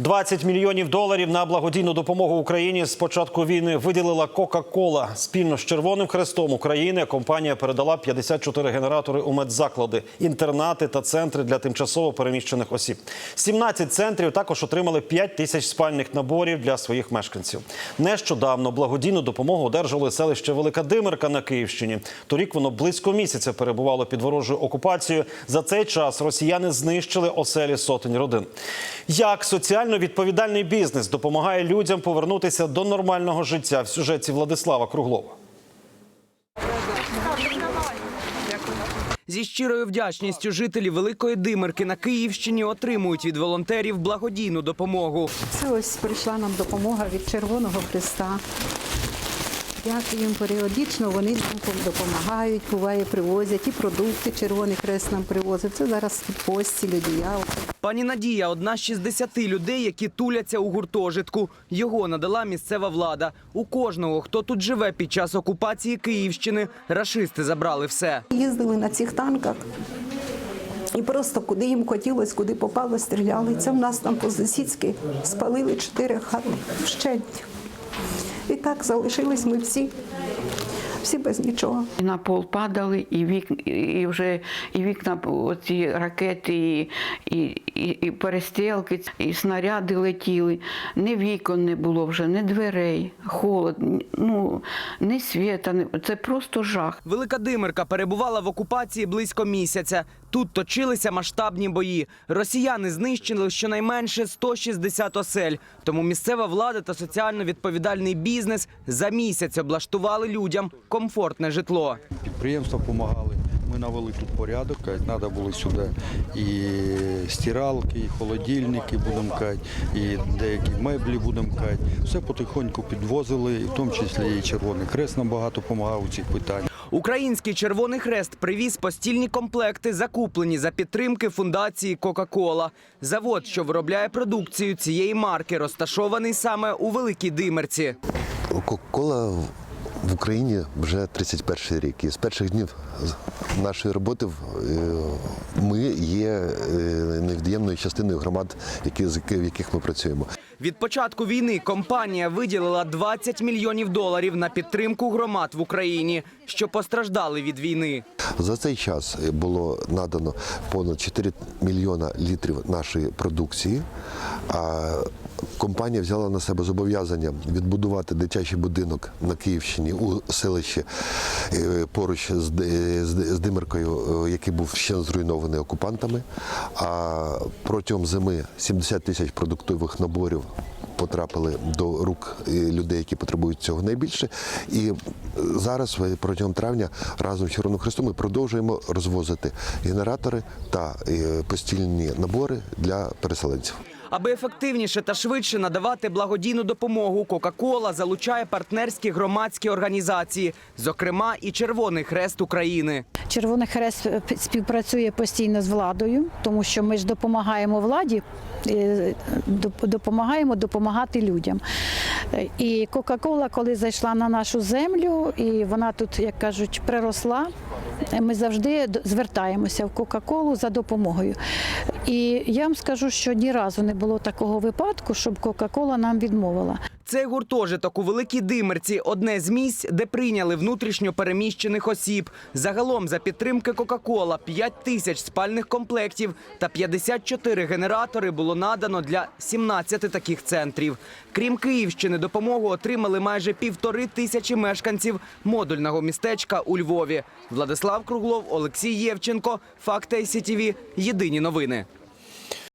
20 мільйонів доларів на благодійну допомогу Україні з початку війни виділила Кока-Кола. Спільно з Червоним Хрестом України компанія передала 54 генератори у медзаклади, інтернати та центри для тимчасово переміщених осіб. 17 центрів також отримали 5 тисяч спальних наборів для своїх мешканців. Нещодавно благодійну допомогу одержали селище Велика Димирка на Київщині. Торік воно близько місяця перебувало під ворожою окупацією. За цей час росіяни знищили оселі сотень родин. Як соціально відповідальний бізнес допомагає людям повернутися до нормального життя в сюжеті Владислава Круглова. Зі щирою вдячністю жителі Великої Димирки на Київщині отримують від волонтерів благодійну допомогу. Це ось прийшла нам допомога від Червоного Христа. Дякую їм періодично, вони допомагають, буває, привозять і продукти Червоний Хрест нам привозить. Це зараз і постіль, одіяло. Пані Надія одна з 60 людей, які туляться у гуртожитку. Його надала місцева влада. У кожного, хто тут живе під час окупації Київщини, рашисти забрали все. Їздили на цих танках. І просто куди їм хотілося, куди попало, стріляли. Це в нас там по Засіцьки спалили чотири хати вщент. І так залишились ми всі, всі без нічого. І на пол падали, і вікна, і вже і вікна, оці ракети, і, і, і, і перестрілки, і снаряди летіли. Ні вікон не було вже, ні дверей, холод, ну, ні світа. ні- Це просто жах. Велика Димирка перебувала в окупації близько місяця. Тут точилися масштабні бої. Росіяни знищили щонайменше 160 осель. Тому місцева влада та соціально відповідальний бізнес за місяць облаштували людям комфортне житло. Підприємства допомагали. Ми навели тут порядок, треба було сюди і стиралки, і холодильники, будемо казати, і деякі меблі будемо казати. Все потихоньку підвозили, і в тому числі і Червоний Хрест нам багато допомагав у цих питаннях. Український Червоний Хрест привіз постільні комплекти, закуплені за підтримки фундації Кока-Кола. Завод, що виробляє продукцію цієї марки, розташований саме у Великій Димерці. Кока-кола в Україні вже 31 рік. І з перших днів нашої роботи е, ми є е, невід'ємною частиною громад, які, в яких ми працюємо. Від початку війни компанія виділила 20 мільйонів доларів на підтримку громад в Україні, що постраждали від війни. За цей час було надано понад 4 мільйона літрів нашої продукції. Компанія взяла на себе зобов'язання відбудувати дитячий будинок на Київщині у селищі е, поруч з, Ди- з Ди- з Димиркою, е, який був ще зруйнований окупантами. А протягом зими 70 тисяч продуктових наборів потрапили до рук е, людей, які потребують цього найбільше. І зараз протягом травня разом з Червоним Христом ми продовжуємо розвозити генератори та постільні набори для переселенців. Аби ефективніше та швидше надавати благодійну допомогу, Кока-Кола залучає партнерські громадські організації, зокрема і Червоний Хрест України. Червоний Хрест співпрацює постійно з владою, тому що ми ж допомагаємо владі, е, допомагаємо допомагати людям. І Кока-Кола, коли зайшла на нашу землю, і вона тут, як кажуть, приросла. Ми завжди звертаємося в Кока-Колу за допомогою. І я вам скажу, що ні разу не було такого випадку, щоб Кока-Кола нам відмовила. Цей гуртожиток у Великій Димерці одне з місць, де прийняли внутрішньо переміщених осіб. Загалом за підтримки Кока-Кола 5 тисяч спальних комплектів та 54 генератори було надано для 17 таких центрів. Крім Київщини, допомогу отримали майже півтори тисячі мешканців модульного містечка у Львові. Владислав Круглов, Олексій Євченко, Факти СІТІВІ. Єдині новини.